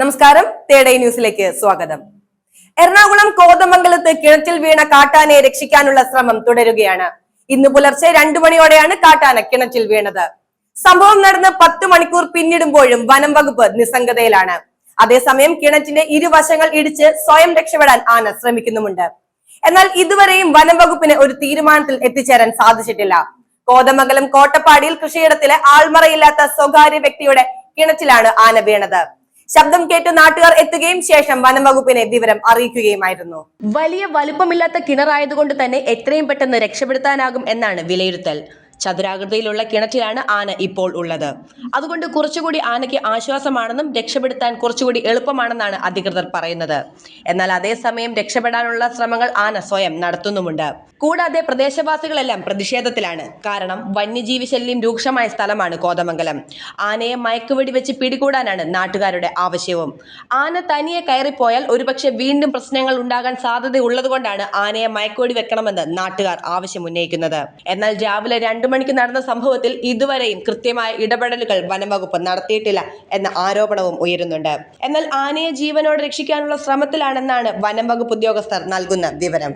നമസ്കാരം. തേടൈ ന്യൂസിലേക്ക് സ്വാഗതം. എറണാകുളം കോതമംഗലത്ത് കിണറ്റിൽ വീണ കാട്ടാനയെ രക്ഷിക്കാനുള്ള ശ്രമം തുടരുകയാണ്. ഇന്ന് പുലർച്ചെ രണ്ടു മണിയോടെയാണ് കാട്ടാന കിണറ്റിൽ വീണത്. സംഭവം നടന്ന് പത്ത് മണിക്കൂർ പിന്നിടുമ്പോഴും വനം വകുപ്പ് നിസ്സംഗതയിലാണ്. അതേസമയം കിണറ്റിന്റെ ഇരുവശങ്ങൾ ഇടിച്ച് സ്വയം രക്ഷപ്പെടാൻ ആന ശ്രമിക്കുന്നുമുണ്ട്. എന്നാൽ ഇതുവരെയും വനം വകുപ്പിന് ഒരു തീരുമാനത്തിൽ എത്തിച്ചേരാൻ സാധിച്ചിട്ടില്ല. കോതമംഗലം കോട്ടപ്പാടിയിൽ കൃഷിയിടത്തിലെ ആൾമറയില്ലാത്ത സ്വകാര്യ വ്യക്തിയുടെ കിണറ്റിലാണ് ആന വീണത്. ശബ്ദം കേട്ട് നാട്ടുകാർ എത്തുകയും ശേഷം വനം വകുപ്പിനെ വിവരം അറിയിക്കുകയുമായിരുന്നു. വലിയ വലുപ്പമില്ലാത്ത കിണറായതുകൊണ്ട് തന്നെ എത്രയും പെട്ടെന്ന് രക്ഷപ്പെടുത്താനാകും എന്നാണ് വിലയിരുത്തൽ. ചതുരാകൃതിയിലുള്ള കിണറ്റിലാണ് ആന ഇപ്പോൾ ഉള്ളത്. അതുകൊണ്ട് കുറച്ചുകൂടി ആനയ്ക്ക് ആശ്വാസമാണെന്നും രക്ഷപ്പെടുത്താൻ കുറച്ചുകൂടി എളുപ്പമാണെന്നാണ് അധികൃതർ പറയുന്നത്. എന്നാൽ അതേസമയം രക്ഷപ്പെടാനുള്ള ശ്രമങ്ങൾ ആന സ്വയം നടത്തുന്നുമുണ്ട്. കൂടാതെ പ്രദേശവാസികളെല്ലാം പ്രതിഷേധത്തിലാണ്. കാരണം വന്യജീവി ശല്യം രൂക്ഷമായ സ്ഥലമാണ് കോതമംഗലം. ആനയെ മയക്കുവെടി വെച്ച് പിടികൂടാനാണ് നാട്ടുകാരുടെ ആവശ്യവും. ആന തനിയെ കയറിപ്പോയാൽ ഒരുപക്ഷെ വീണ്ടും പ്രശ്നങ്ങൾ ഉണ്ടാകാൻ സാധ്യതയുള്ളതുകൊണ്ടാണ് ആനയെ മയക്കുവെടി വെക്കണമെന്ന് നാട്ടുകാർ ആവശ്യം ഉന്നയിക്കുന്നത് എന്നാൽ രാവിലെ രണ്ടു മണിക്ക് നടന്ന സംഭവത്തിൽ ഇതുവരെയും കൃത്യമായ ഇടപെടലുകൾ വനംവകുപ്പ് നടത്തിയിട്ടില്ല എന്ന ആരോപണവും ഉയരുന്നുണ്ട്. എന്നാൽ ആനയെ ജീവനോടെ രക്ഷിക്കാനുള്ള ശ്രമത്തിലാണെന്നാണ് വനംവകുപ്പ് ഉദ്യോഗസ്ഥർ നൽകുന്ന വിവരം.